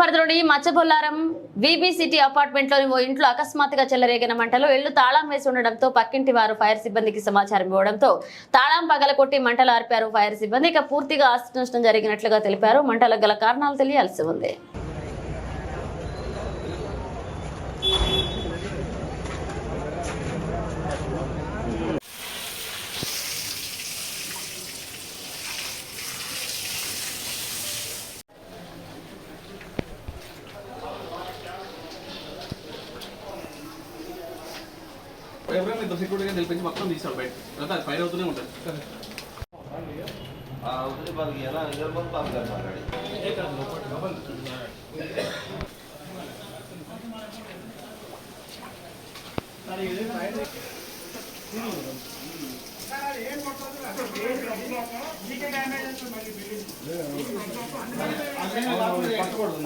పట్టణంలోని Machabollaram VB city అపార్ట్మెంట్లోని ఓ ఇంట్లో అకస్మాత్తుగా చెలరేగిన మంటలు ఇళ్ళు తాళం వేసి ఉండడంతో పక్కింటి వారు ఫైర్ సిబ్బందికి సమాచారం ఇవ్వడంతో తాళం పగలకొట్టి మంటలు ఆర్పారు ఫైర్ సిబ్బంది. ఇక పూర్తిగా ఆస్తి నష్టం జరిగినట్లుగా తెలిపారు. మంటలకు గల కారణాలు తెలియాల్సి ఉంది. ఎవరైనా ఇద్దరు సెక్యూరిటీ తెలిపించి మొత్తం తీసాడు బయట. తర్వాత అది ఫైర్ అవుతూనే ఉంటుంది. పట్టకూడదు